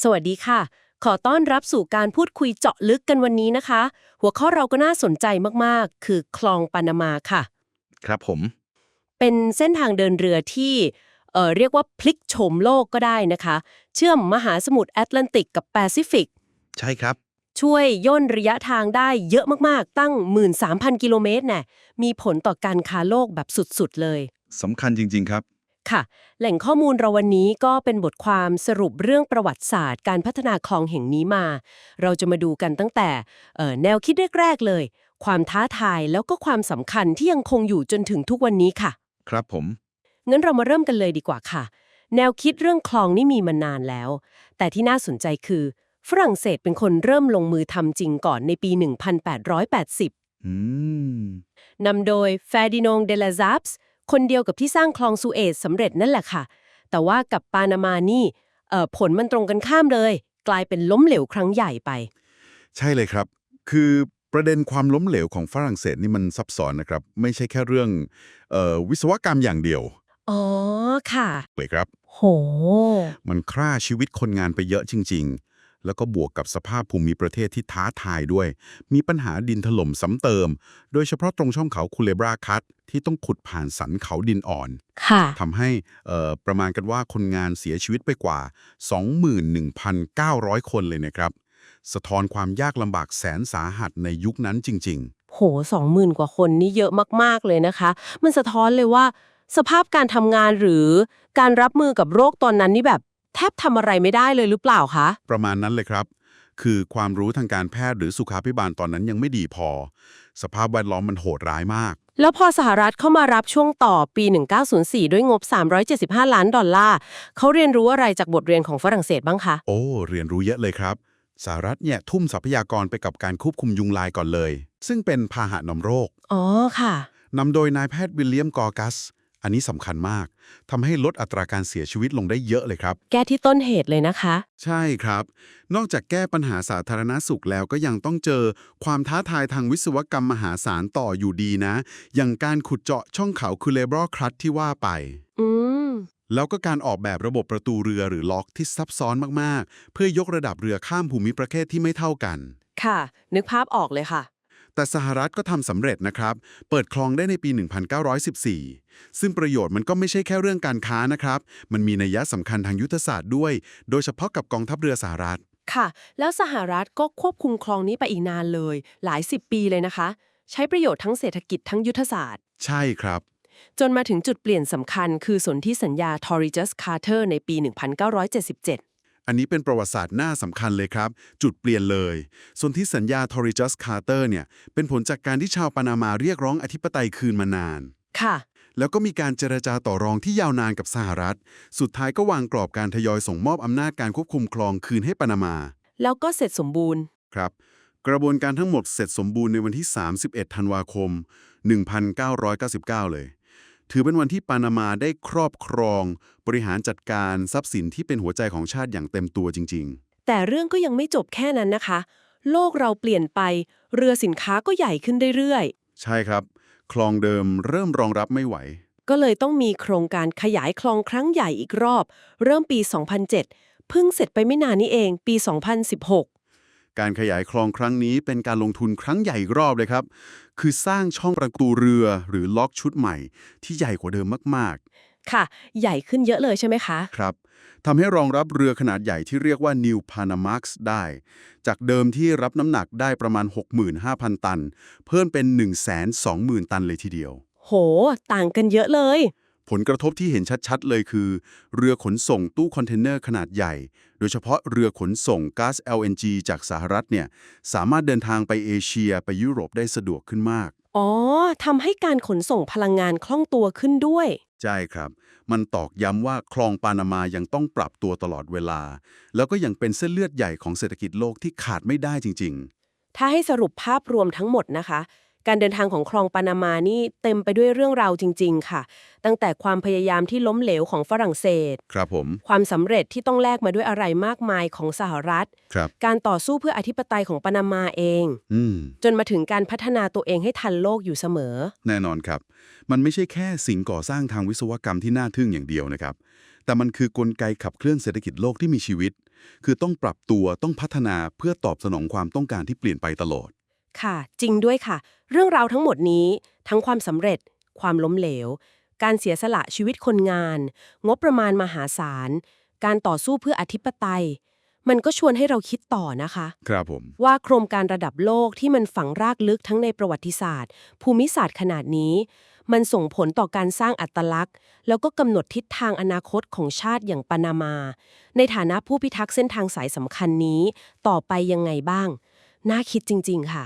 สวัสดีค่ะ ขอต้อนรับสู่การพูดคุยเจาะลึกกันวันนี้นะคะ หัวข้อเราก็น่าสนใจมากๆ คือคลองปานามาค่ะ ครับผม เป็นเส้นทางเดินเรือที่เอ่อเรียกว่าพลิกโฉมโลกก็ได้นะคะ เชื่อมมหาสมุทรแอตแลนติกกับแปซิฟิก ใช่ครับ ช่วยย่นระยะทางได้เยอะมากๆ ตั้ง 13,000 กิโลเมตรแน่มีผลต่อการค้าโลกแบบสุดๆเลยสำคัญจริง ๆ ครับ ค่ะ แหล่งข้อมูลเราวันนี้ก็เป็นบทความสรุปเรื่องประวัติศาสตร์ การพัฒนาคลองแห่งนี้มา เราจะมาดูกันตั้งแต่เอ่อแนวคิดแรกๆเลย ความท้าทายแล้วก็ความสำคัญที่ยังคงอยู่จนถึงทุกวันนี้ค่ะ ครับผม งั้นเรามาเริ่มกันเลยดีกว่าค่ะ แนวคิดเรื่องคลองนี่มีมานานแล้ว แต่ที่น่าสนใจคือ ฝรั่งเศสเป็นคนเริ่มลงมือทำจริงก่อนในปี 1880 อืมนำโดยเฟดินงเดลาซับส์ คนเดียวกับที่สร้างคลองซูเอตสำเร็จนั่นแหละค่ะ แต่ว่ากับปานามานี่เอ่อผลมันตรงกันข้ามเลย กลายเป็นล้มเหลวครั้งใหญ่ไป ใช่เลยครับ คือประเด็นความล้มเหลวของฝรั่งเศสนี่มันซับซ้อนนะครับ ไม่ใช่แค่เรื่องเออวิศวกรรมอย่างเดียว อ๋อค่ะเลยครับ โห มันฆ่าชีวิตคนงานไปเยอะจริง ๆ แล้วก็บวกกับสภาพภูมิประเทศที่ท้าทายด้วย มีปัญหาดินถล่มซ้ำเติม โดยเฉพาะตรงช่องเขาคูเลบราคัตที่ต้องขุดผ่านสันเขาดินอ่อนค่ะทำให้เอ่อประมาณกันว่าคนงานเสียชีวิตไปกว่า 21,900 คนเลยนะครับ สะท้อนความยากลำบากแสนสาหัสในยุคนั้นจริงโหสองหมื่นกว่าคนนี่เยอะมาก ๆ เลยนะคะ มันสะท้อนเลยว่า สภาพการทำงานหรือการรับมือกับโรคตอนนั้นนี่แบบ แทบทำอะไรไม่ได้เลยหรือเปล่าคะๆประมาณนั้นเลยครับ คือความรู้ทางการแพทย์หรือสุขาภิบาลตอนนั้นยังไม่ดีพอ สภาพแวดล้อมมันโหดร้ายมาก แล้วพอสหรัฐเข้ามารับช่วงต่อปี 1904 ด้วยงบ 375 ล้านดอลลาร์เขาเรียนรู้อะไรจากบทเรียนของฝรั่งเศสบ้างคะ โอ้เรียนรู้เยอะเลยครับสหรัฐเนี่ยทุ่มทรัพยากรไปกับการควบคุมยุงลายก่อนเลย ซึ่งเป็นพาหะนำโรคอ๋อค่ะ นำโดยนายแพทย์วิลเลียมกอร์กัส อันนี้สำคัญมากทำให้ลดอัตราการเสียชีวิตลงได้เยอะเลยครับ แก้ที่ต้นเหตุเลยนะคะ ใช่ครับ นอกจากแก้ปัญหาสาธารณสุขแล้วก็ยังต้องเจอความท้าทายทางวิศวกรรมมหาศาลต่ออยู่ดีนะ อย่างการขุดเจาะช่องเขาคูเลบรอครัตที่ว่าไป อืมแล้วก็การออกแบบระบบประตูเรือหรือล็อกที่ซับซ้อนมากๆ เพื่อยกระดับเรือข้ามภูมิประเทศที่ไม่เท่ากัน ค่ะ นึกภาพออกเลยค่ะ แต่สหรัฐก็ทำสำเร็จนะครับ เปิดคลองได้ในปี 1914 ซึ่งประโยชน์มันก็ไม่ใช่แค่เรื่องการค้านะครับ มันมีนัยสำคัญทางยุทธศาสตร์ด้วย โดยเฉพาะกับกองทัพเรือสหรัฐ ค่ะ แล้วสหรัฐก็ควบคุมคลองนี้ไปอีกนานเลย หลายสิบปีเลยนะคะ ใช้ประโยชน์ทั้งเศรษฐกิจทั้งยุทธศาสตร์ ใช่ครับจนมาถึงจุดเปลี่ยนสำคัญคือสนธิสัญญา t o r r i g u s Carter ในปี 1977 อันนี้เป็นประวัติศาสตร์หน้าสำคัญเลยครับ จุดเปลี่ยนเลย ส่วนที่สัญญา t o r r i g u s Carter เนี่ย เป็นผลจากการที่ชาวปานามาเรียกร้องอธิปไตยคืนมานาน ค่ะ แล้วก็มีการเจรจาต่อรองที่ยาวนานกับสหรัฐ สุดท้ายก็วางกรอบการทยอยส่งมอบอำนาจการควบคุมคลองคืนให้ปานามา แล้วก็เสร็จสมบูรณ์ ครับ กระบวนการทั้งหมดเสร็จสมบูรณ์ในวันที่ 31 ธันวาคม 1999 เลย ถือเป็นวันที่ปานามาได้ครอบครอง บริหารจัดการทรัพย์สินที่เป็นหัวใจของชาติอย่างเต็มตัวจริงแต่เรื่องก็ยังไม่จบแค่นั้นนะคะ โลกเราเปลี่ยนไป เรือสินค้าก็ใหญ่ขึ้นเรื่อยๆ ใช่ครับ คลองเดิมเริ่มรองรับไม่ไหวๆก็เลยต้องมีโครงการขยายคลองครั้งใหญ่อีกรอบ เริ่มปี 2007 เพิ่งเสร็จไปไม่นานนี้เอง ปี 2016 การขยายคลองครั้งนี้เป็นการลงทุนครั้งใหญ่อีกรอบเลยครับ คือสร้างช่องประตูเรือหรือล็อกชุดใหม่ ที่ใหญ่กว่าเดิมมากค่ะ ใหญ่ขึ้นเยอะเลยใช่ไหมคะๆครับทำให้รองรับเรือขนาดใหญ่ที่เรียกว่า New Panamax ได้ จากเดิมที่รับน้ำหนักได้ประมาณ 65,000 ตัน เพิ่มเป็น 120,000 ตันเลยทีเดียว โห ต่างกันเยอะเลย ผลกระทบที่เห็นชัดๆ เลยคือ เรือขนส่งตู้คอนเทนเนอร์ขนาดใหญ่ โดยเฉพาะเรือขนส่งก๊าซ LNG จากสหรัฐเนี่ยสามารถเดินทางไปเอเชียไปยุโรปได้สะดวกขึ้นมาก อ๋อทำให้การขนส่งพลังงานคล่องตัวขึ้นด้วย ใช่ครับ มันตอกย้ำว่าคลองปานามายังต้องปรับตัวตลอดเวลา แล้วก็ยังเป็นเส้นเลือดใหญ่ของเศรษฐกิจโลกที่ขาดไม่ได้จริงถ้าให้สรุปภาพรวมทั้งหมดนะคะ การเดินทางของคลองปานามานี่เต็มไปด้วยเรื่องราวจริง ๆ ค่ะ ตั้งแต่ความพยายามที่ล้มเหลวของฝรั่งเศสๆครับผม ความสำเร็จที่ต้องแลกมาด้วยอะไรมากมายของสหรัฐ ครับ การต่อสู้เพื่ออธิปไตยของปานามาเอง อืม จนมาถึงการพัฒนาตัวเองให้ทันโลกอยู่เสมอ แน่นอนครับ มันไม่ใช่แค่สิ่งก่อสร้างทางวิศวกรรมที่น่าทึ่งอย่างเดียวนะครับ แต่มันคือกลไกขับเคลื่อนเศรษฐกิจโลกที่มีชีวิต คือต้องปรับตัวต้องพัฒนาเพื่อตอบสนองความต้องการที่เปลี่ยนไปตลอด ค่ะ จริงด้วยค่ะ เรื่องราวทั้งหมดนี้ ทั้งความสำเร็จ ความล้มเหลว การเสียสละชีวิตคนงาน งบประมาณมหาศาล การต่อสู้เพื่ออธิปไตย มันก็ชวนให้เราคิดต่อนะคะ ครับผม ว่าโครงการระดับโลกที่มันฝังรากลึกทั้งในประวัติศาสตร์ ภูมิศาสตร์ขนาดนี้ มันส่งผลต่อการสร้างอัตลักษณ์ แล้วก็กำหนดทิศทางอนาคตของชาติอย่างปานามา ในฐานะผู้พิทักษ์เส้นทางสายสำคัญนี้ ต่อไปยังไงบ้าง น่าคิดจริง ๆ ค่ะ